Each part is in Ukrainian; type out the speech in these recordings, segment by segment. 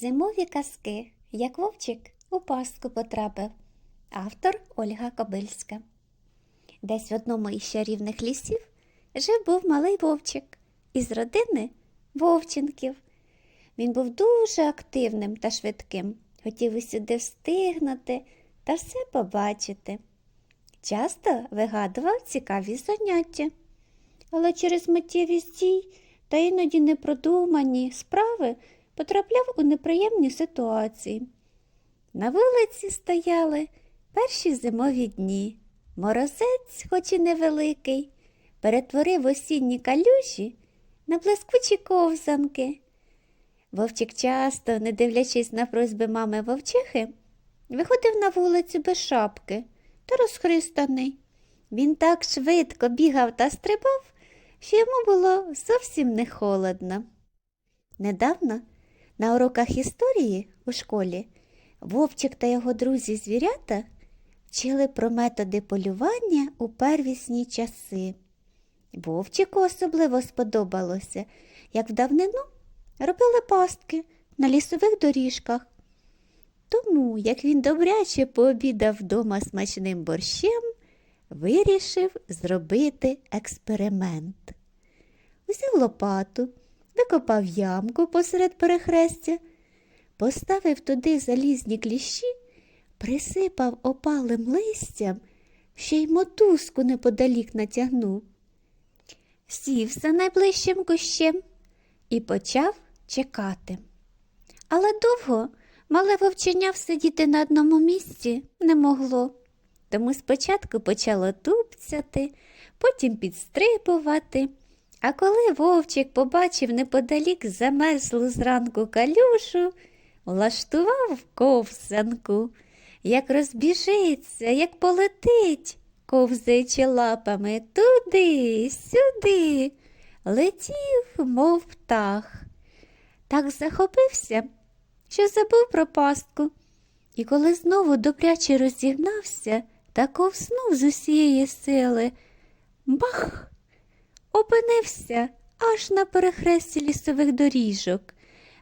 Зимові казки, як вовчик у пастку потрапив. Автор Ольга Кобильська. Десь в одному із чарівних лісів жив був малий вовчик із родини Вовченків. Він був дуже активним та швидким, хотів усюди встигнути та все побачити. Часто вигадував цікаві заняття, але через миттєвість дій та іноді непродумані справи потрапляв у неприємні ситуації. На вулиці стояли перші зимові дні. Морозець, хоч і невеликий, перетворив осінні калюжі на блискучі ковзанки. Вовчик часто, не дивлячись на просьби мами вовчихи, виходив на вулицю без шапки та розхристаний. Він так швидко бігав та стрибав, що йому було зовсім не холодно. Недавно на уроках історії у школі Вовчик та його друзі звірята вчили про методи полювання у первісні часи. Вовчику особливо сподобалося, як в давнину робили пастки на лісових доріжках. Тому, як він добряче пообідав вдома смачним борщем, вирішив зробити експеримент. Узяв лопату, викопав ямку посеред перехрестя, поставив туди залізні кліщі, присипав опалим листям, ще й мотузку неподалік натягнув. Сів за найближчим кущем і почав чекати. Але довго мале вовченя всидіти на одному місці не могло. Тому спочатку почало тупцяти, потім підстрибувати. А коли вовчик побачив неподалік замерзлу зранку калюшу, влаштував ковзанку, як розбіжиться, як полетить, ковзаючи лапами туди, сюди, летів, мов птах. Так захопився, що забув про пастку. І коли знову добряче розігнався та ковзнув з усієї сили, бах! Опинився аж на перехресті лісових доріжок,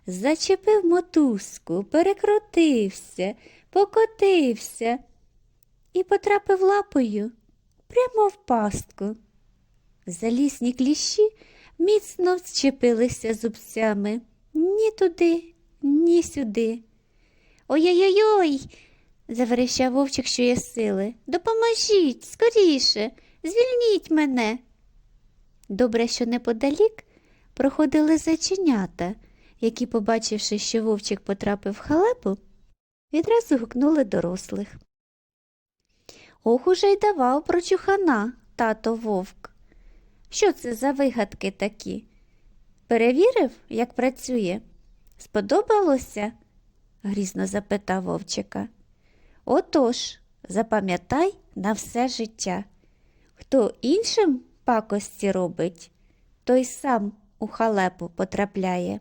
зачепив мотузку, перекрутився, покотився і потрапив лапою прямо в пастку. Залісні кліщі міцно вчепилися зубцями ні туди, ні сюди. Ой-ой-ой, заверещав вовчик, що є сили. Допоможіть скоріше, звільніть мене. Добре, що неподалік проходили зайченята, які, побачивши, що вовчик потрапив в халепу, відразу гукнули дорослих. Ох уже й давав про чухана, тато вовк. Що це за вигадки такі? Перевірив, як працює? Сподобалося? грізно запитав вовчика. Отож, запам'ятай на все життя. Хто іншим пакості робить, той сам у халепу потрапляє.